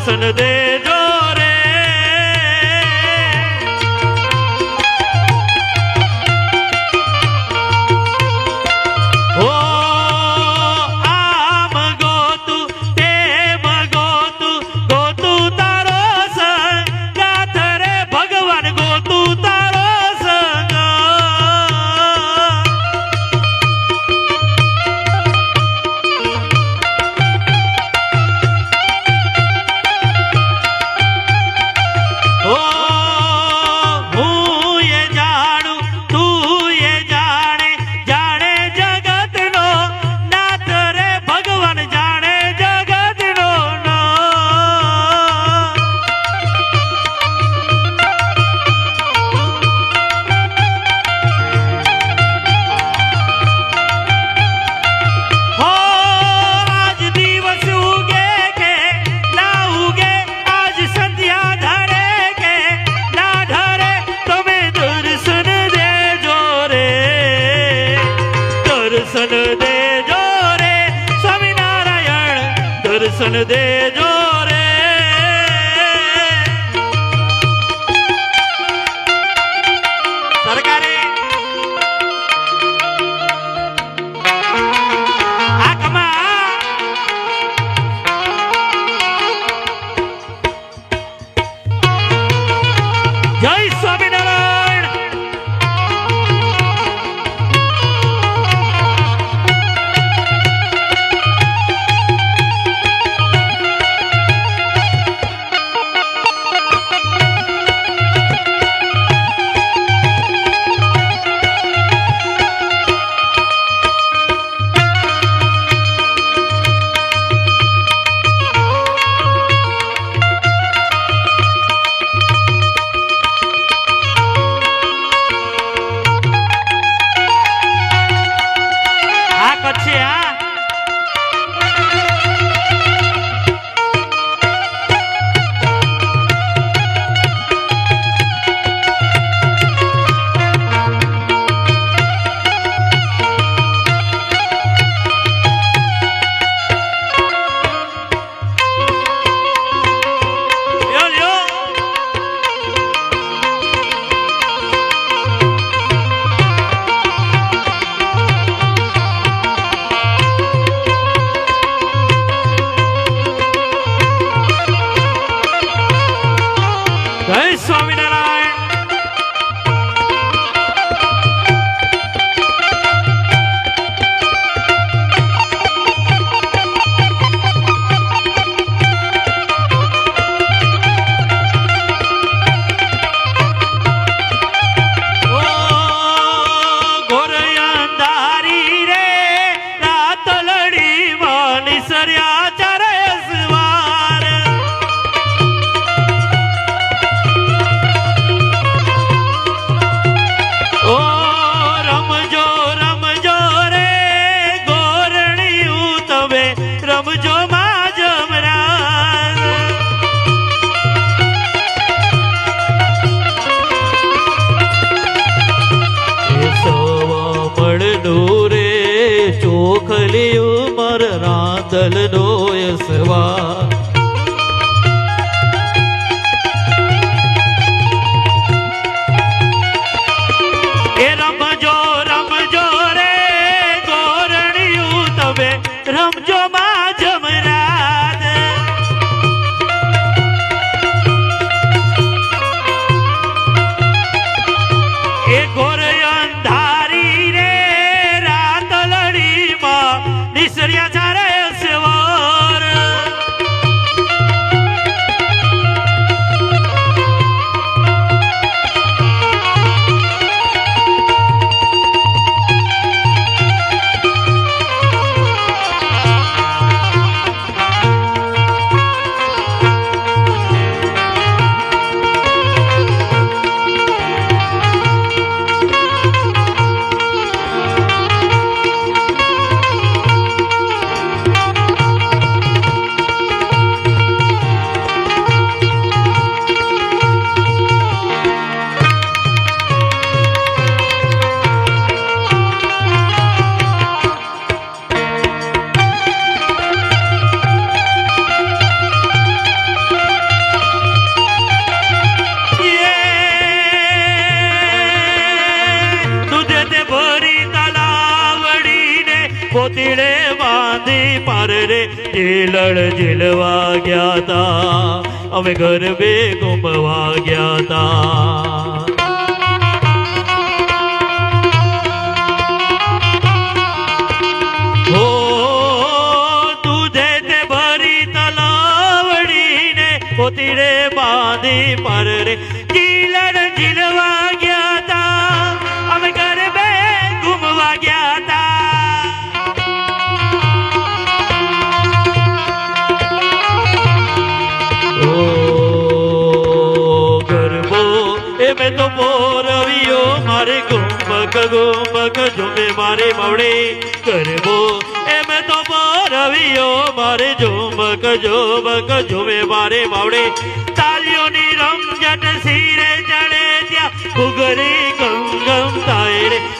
दर्शन दे સમજો માં જમરા રે ચોખલી ઉમર રાંધલ ડોય સવા. sería ya ઝીલણ ઝીલવા ગયા તા, અમે ઘર બે ગુમવા ગયા તા ભરી તલાવડીને, પોતીડે બાંધી પર રે જોવે મારે મવડે કરવો, એમ તો પરવીઓ મારે ઝુમક ઝુમક જોવે મારે મવડે તાલીઓની રમઝટ શિરે ચડે ત્યાં ઉગરે ગમ ગમ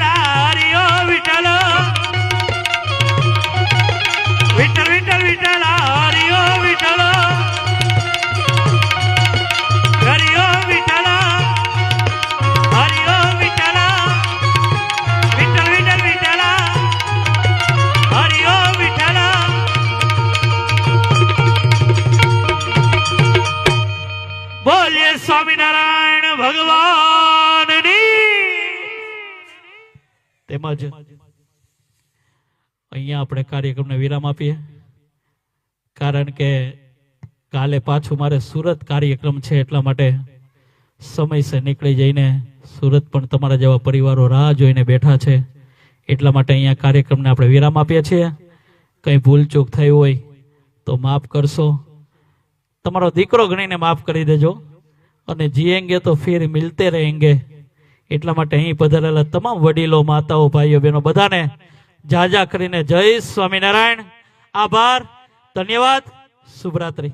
બોલીએ સ્વામિનારાયણ ભગવાનની. તેમજ અહીંયા આપણે કાર્યક્રમને વિરામ આપીએ. કારણ કે કાલે પાછું મારે સુરત કાર્યક્રમ છે એટલા માટે સમયસર નીકળી જઈને સુરત પણ તમારા જેવા પરિવારો રાહ જોઈને બેઠા છે. એટલા માટે અહીંયા કાર્યક્રમને આપણે વિરામ આપીએ છીએ. કંઈ ભૂલચૂક થઈ હોય તો માફ કરશો. તમારો દીકરો ગણીને માફ કરી દેજો. અને જીએંગે તો ફિર મિલતે રહેંગે. એટલા માટે અહીં પધારેલા તમામ વડીલો, માતાઓ, ભાઈઓ, બહેનો, બધાને જાજા કરીને જય સ્વામિનારાયણ. આભાર, ધન્યવાદ, શુભરાત્રી.